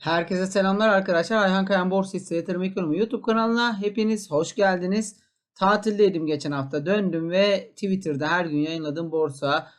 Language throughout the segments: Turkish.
Herkese selamlar arkadaşlar. Ayhan Kayan Borsa Hisse Yatırım Ekonomi YouTube kanalına hepiniz hoş geldiniz. Tatildeydim geçen hafta döndüm ve Twitter'da her gün yayınladığım borsa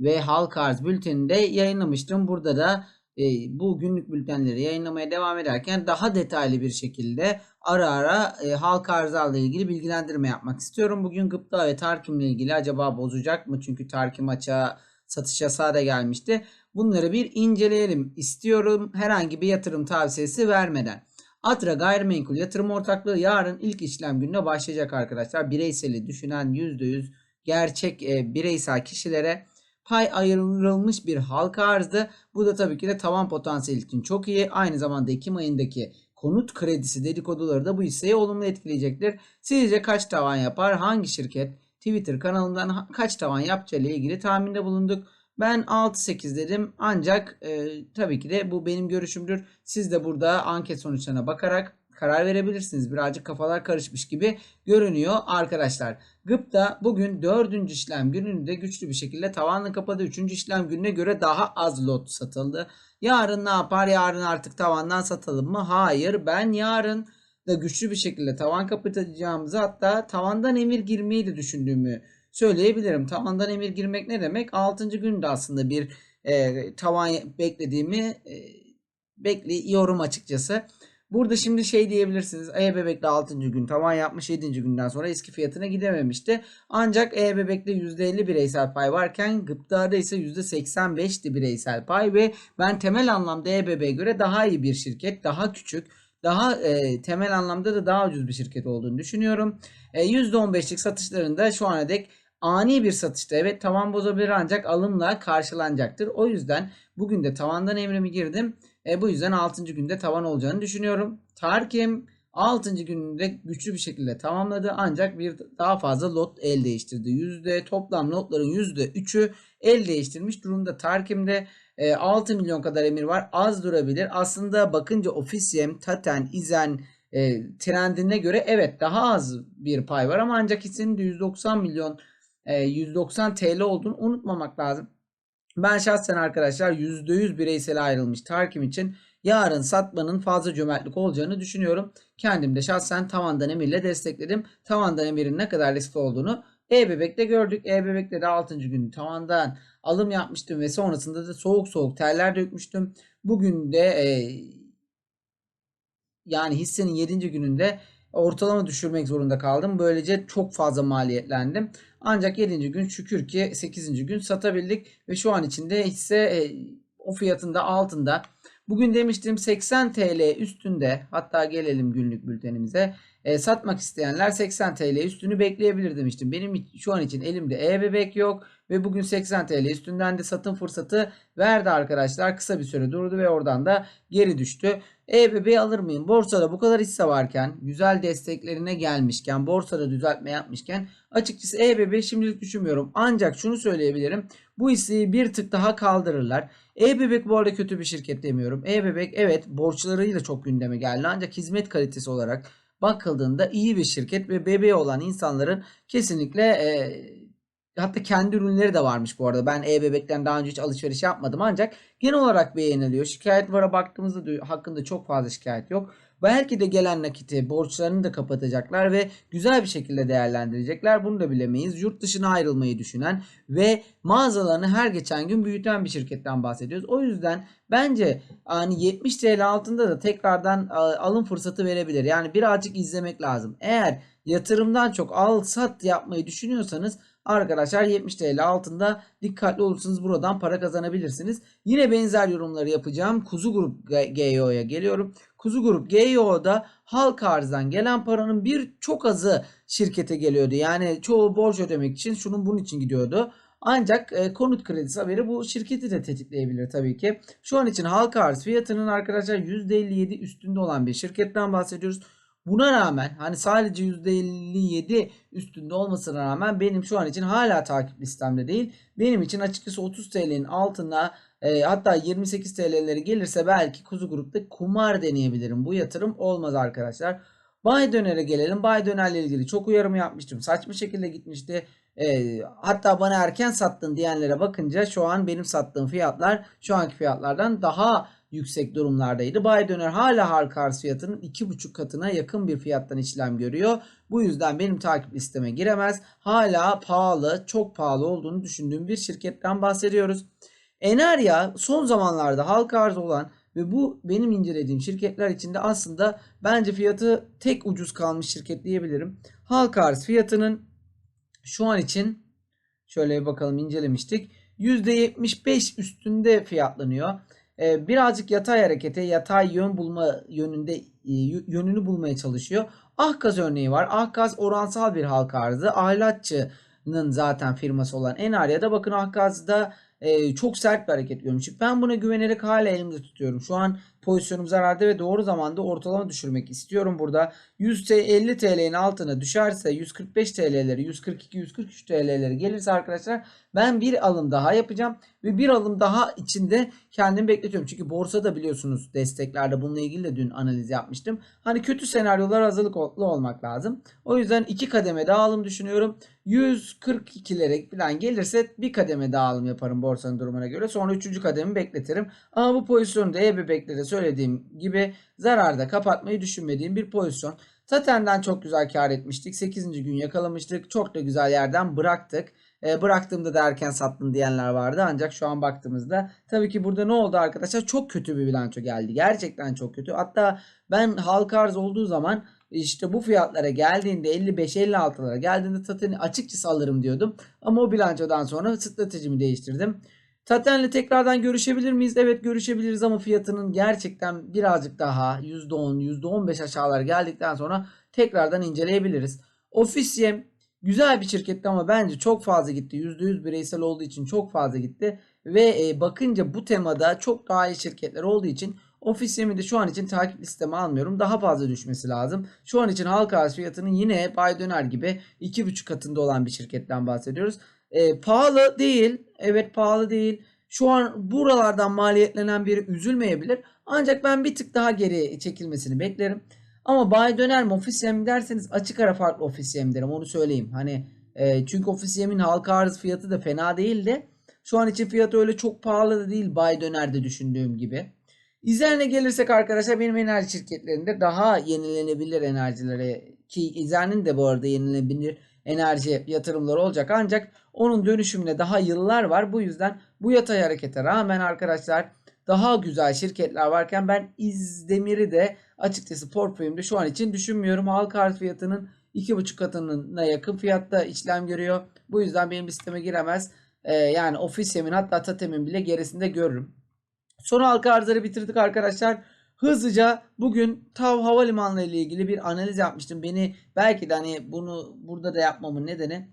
ve halka arz bülteninde yayınlamıştım. Burada da e, bu günlük bültenleri yayınlamaya devam ederken daha detaylı bir şekilde ara ara e, halka arzlarla ilgili bilgilendirme yapmak istiyorum. Bugün gıpta ve tarkimle ilgili acaba bozacak mı? Çünkü tarkim açığa satış yasağı da gelmişti. Bunları bir inceleyelim istiyorum herhangi bir yatırım tavsiyesi vermeden. Atra Gayrimenkul Yatırım Ortaklığı yarın ilk işlem gününe başlayacak arkadaşlar. Bireyseli düşünen %100 gerçek e, bireysel kişilere pay ayrılmış bir halka arzdı. Bu da tabii ki de tavan potansiyeli için çok iyi. Aynı zamanda Ekim ayındaki konut kredisi dedikoduları da bu hisseyi olumlu etkileyecektir. Sizce kaç tavan yapar? Hangi şirket? Twitter kanalından kaç tavan yapacağı ile ilgili tahminde bulunduk. Ben 6-8 dedim ancak e, tabii ki de bu benim görüşümdür. Siz de burada anket sonuçlarına bakarak karar verebilirsiniz. Birazcık kafalar karışmış gibi görünüyor arkadaşlar. Gıpta bugün 4. işlem gününde güçlü bir şekilde tavanla kapadı. 3. işlem gününe göre daha az lot satıldı. Yarın ne yapar? Yarın artık tavandan satalım mı? Hayır. Ben yarın da güçlü bir şekilde tavan kapatacağımızı hatta tavandan emir girmeyi de düşündüğümü söyleyebilirim. Tavandan emir girmek ne demek? 6. günde aslında bir e, tavan beklediğimi e, bekliyorum açıkçası. Burada şimdi şey diyebilirsiniz. E-Bebek'te 6. gün tavan yapmış 7. günden sonra eski fiyatına gidememişti. Ancak E-Bebek'te %50 bireysel pay varken Gıpta'da ise %85'ti bireysel pay ve ben temel anlamda E-Bebek'e göre daha iyi bir şirket, daha küçük, daha e, temel anlamda da daha ucuz bir şirket olduğunu düşünüyorum. E, %15'lik satışlarında şu ana dek ani bir satışta evet tavan bozabilir ancak alımla karşılanacaktır. O yüzden bugün de tavandan emrimi girdim. E, bu yüzden 6. günde tavan olacağını düşünüyorum. Tarkim 6. gününde güçlü bir şekilde tamamladı ancak bir daha fazla lot el değiştirdi. Yüzde toplam lotların %3'ü el değiştirmiş durumda. Tarkim'de 6 milyon kadar emir var. Az durabilir. Aslında bakınca Ofisiyem, Taten, İzen e, trendine göre evet daha az bir pay var ama ancak hissenin de 190 milyon 190 TL olduğunu unutmamak lazım. Ben şahsen arkadaşlar %100 bireysel ayrılmış Tarkim için yarın satmanın fazla cömertlik olacağını düşünüyorum. Kendim de şahsen tavandan emirle destekledim. Tavandan emirin ne kadar riskli olduğunu E-Bebek'te gördük. E-Bebek'te de 6. gün tavandan alım yapmıştım ve sonrasında da soğuk soğuk terler dökmüştüm. Bugün de e, yani hissenin 7. gününde ortalama düşürmek zorunda kaldım. Böylece çok fazla maliyetlendim. Ancak 7. gün şükür ki 8. gün satabildik ve şu an içinde hisse e, o fiyatında altında. Bugün demiştim 80 TL üstünde hatta gelelim günlük bültenimize. E, satmak isteyenler 80 TL üstünü bekleyebilir demiştim. Benim şu an için elimde e-bebek yok ve bugün 80 TL üstünden de satım fırsatı verdi arkadaşlar. Kısa bir süre durdu ve oradan da geri düştü. E-bebeği alır mıyım? Borsada bu kadar hisse varken, güzel desteklerine gelmişken, borsada düzeltme yapmışken açıkçası e-bebeği şimdilik düşünmüyorum. Ancak şunu söyleyebilirim. Bu hisseyi bir tık daha kaldırırlar. E-Bebek bu arada kötü bir şirket demiyorum. E-Bebek evet borçlarıyla çok gündeme geldi ancak hizmet kalitesi olarak bakıldığında iyi bir şirket ve bebeği olan insanların kesinlikle e, hatta kendi ürünleri de varmış bu arada. Ben e-bebekten daha önce hiç alışveriş yapmadım ancak genel olarak beğeniliyor. Şikayet vara baktığımızda hakkında çok fazla şikayet yok. Belki de gelen nakiti borçlarını da kapatacaklar ve güzel bir şekilde değerlendirecekler. Bunu da bilemeyiz. Yurt dışına ayrılmayı düşünen ve mağazalarını her geçen gün büyüten bir şirketten bahsediyoruz. O yüzden bence hani 70 TL altında da tekrardan alım fırsatı verebilir. Yani birazcık izlemek lazım. Eğer yatırımdan çok al sat yapmayı düşünüyorsanız Arkadaşlar 70 TL altında dikkatli olursanız buradan para kazanabilirsiniz. Yine benzer yorumları yapacağım. Kuzu Grup GEO'ya geliyorum. Kuzu Grup GEO'da halk arzdan gelen paranın bir çok azı şirkete geliyordu. Yani çoğu borç ödemek için şunun bunun için gidiyordu. Ancak e, konut kredisi haberi bu şirketi de tetikleyebilir tabii ki. Şu an için halka arz fiyatının arkadaşlar %57 üstünde olan bir şirketten bahsediyoruz. Buna rağmen hani sadece %57 üstünde olmasına rağmen benim şu an için hala takip listemde değil. Benim için açıkçası 30 TL'nin altına e, hatta 28 TL'leri gelirse belki Kuzu Grup'ta kumar deneyebilirim. Bu yatırım olmaz arkadaşlar. Bay Döner'e gelelim. Bay Döner'le ilgili çok uyarımı yapmıştım. Saçma şekilde gitmişti. E, hatta bana erken sattın diyenlere bakınca şu an benim sattığım fiyatlar şu anki fiyatlardan daha yüksek durumlardaydı. Bay Döner hala halka arz fiyatının 2,5 katına yakın bir fiyattan işlem görüyor. Bu yüzden benim takip listeme giremez. Hala pahalı, çok pahalı olduğunu düşündüğüm bir şirketten bahsediyoruz. Enerya son zamanlarda halka arz olan ve bu benim incelediğim şirketler içinde aslında bence fiyatı tek ucuz kalmış şirket diyebilirim. Halka arz fiyatının şu an için şöyle bir bakalım incelemiştik. %75 üstünde fiyatlanıyor. Ee, birazcık yatay harekete, yatay yön bulma yönünde e, yönünü bulmaya çalışıyor. Ahkaz örneği var. Ahkaz oransal bir halka arzı. Ahlatçı'nın zaten firması olan Enarya'da bakın Ahkaz'da e, çok sert bir hareket görmüştük. Ben buna güvenerek hala elimde tutuyorum. Şu an pozisyonum zararda ve doğru zamanda ortalama düşürmek istiyorum burada. 150 TL'nin altına düşerse 145 TL'leri 142 143 TL'leri gelirse arkadaşlar ben bir alım daha yapacağım ve bir alım daha içinde kendimi bekletiyorum. Çünkü borsada biliyorsunuz desteklerde bununla ilgili de dün analiz yapmıştım. Hani kötü senaryolar hazırlıklı olmak lazım. O yüzden iki kademe daha alım düşünüyorum. 142'lere falan gelirse bir kademe daha alım yaparım borsanın durumuna göre. Sonra üçüncü kademi bekletirim. Ama bu pozisyonu da ebebeklere söylediğim gibi zararda kapatmayı düşünmediğim bir pozisyon. Taten'den çok güzel kar etmiştik. 8. gün yakalamıştık. Çok da güzel yerden bıraktık. E, bıraktığımda da erken sattım diyenler vardı. Ancak şu an baktığımızda tabii ki burada ne oldu arkadaşlar? Çok kötü bir bilanço geldi. Gerçekten çok kötü. Hatta ben halka arz olduğu zaman işte bu fiyatlara geldiğinde 55-56'lara geldiğinde Taten'i açıkçası alırım diyordum. Ama o bilançodan sonra stratejimi değiştirdim. Taten'le tekrardan görüşebilir miyiz? Evet görüşebiliriz ama fiyatının gerçekten birazcık daha %10, %15 aşağılar geldikten sonra tekrardan inceleyebiliriz. Ofisiyem güzel bir şirketti ama bence çok fazla gitti. %100 bireysel olduğu için çok fazla gitti. Ve e, bakınca bu temada çok daha iyi şirketler olduğu için Ofisiyemi de şu an için takip listeme almıyorum. Daha fazla düşmesi lazım. Şu an için halka arz fiyatının yine Bay Döner gibi 2,5 katında olan bir şirketten bahsediyoruz. E, pahalı değil. Evet pahalı değil. Şu an buralardan maliyetlenen biri üzülmeyebilir. Ancak ben bir tık daha geri çekilmesini beklerim. Ama Bay Döner mi Ofisiyem derseniz açık ara farklı Ofisiyem derim. Onu söyleyeyim. Hani e, çünkü Ofisiyem'in halka arz fiyatı da fena değildi. Şu an için fiyatı öyle çok pahalı da değil Bay Döner'de düşündüğüm gibi. İzer'ine gelirsek arkadaşlar benim enerji şirketlerinde daha yenilenebilir enerjilere ki İzer'in de bu arada yenilenebilir enerji yatırımları olacak ancak onun dönüşümüne daha yıllar var. Bu yüzden bu yatay harekete rağmen arkadaşlar daha güzel şirketler varken ben İzdemir'i de açıkçası portföyümde şu an için düşünmüyorum. Halka arz fiyatının 2,5 katına yakın fiyatta işlem görüyor. Bu yüzden benim listeme giremez. Ee, yani Ofisiyem'in hatta Tatem'in bile gerisinde görürüm. Son halka arzları bitirdik arkadaşlar. Hızlıca bugün TAV Havalimanı ile ilgili bir analiz yapmıştım. Beni belki de hani bunu burada da yapmamın nedeni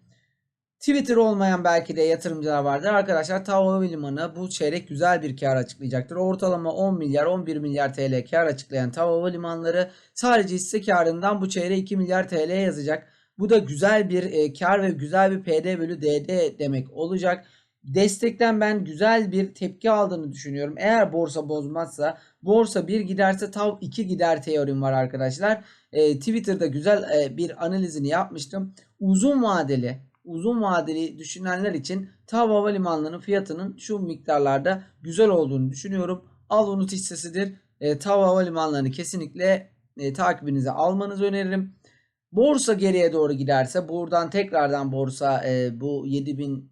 Twitter olmayan belki de yatırımcılar vardır. Arkadaşlar TAV Havalimanı bu çeyrek güzel bir kar açıklayacaktır. Ortalama 10 milyar 11 milyar TL kar açıklayan TAV Havalimanları sadece hisse karından bu çeyreğe 2 milyar TL yazacak. Bu da güzel bir e, kar ve güzel bir PD bölü DD demek olacak. Destekten ben güzel bir tepki aldığını düşünüyorum. Eğer borsa bozmazsa borsa 1 giderse tav 2 gider teorim var arkadaşlar. E, Twitter'da güzel e, bir analizini yapmıştım. Uzun vadeli uzun vadeli düşünenler için TAV Havalimanları'nın fiyatının şu miktarlarda güzel olduğunu düşünüyorum. Al unut hissesidir. E, TAV Havalimanları'nı kesinlikle e, takibinize almanızı öneririm. Borsa geriye doğru giderse buradan tekrardan borsa e, bu 7000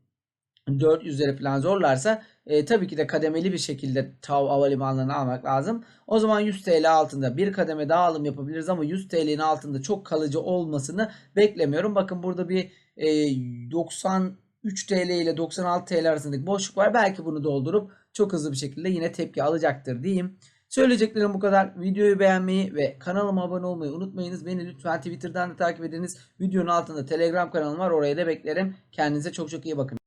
400'leri falan zorlarsa e, tabii ki de kademeli bir şekilde TAV havalimanlarını almak lazım. O zaman 100 TL altında bir kademe daha alım yapabiliriz ama 100 TL'nin altında çok kalıcı olmasını beklemiyorum. Bakın burada bir e, 93 TL ile 96 TL arasındaki boşluk var. Belki bunu doldurup çok hızlı bir şekilde yine tepki alacaktır diyeyim. Söyleyeceklerim bu kadar. Videoyu beğenmeyi ve kanalıma abone olmayı unutmayınız. Beni lütfen Twitter'dan da takip ediniz. Videonun altında Telegram kanalım var. Oraya da beklerim. Kendinize çok çok iyi bakın.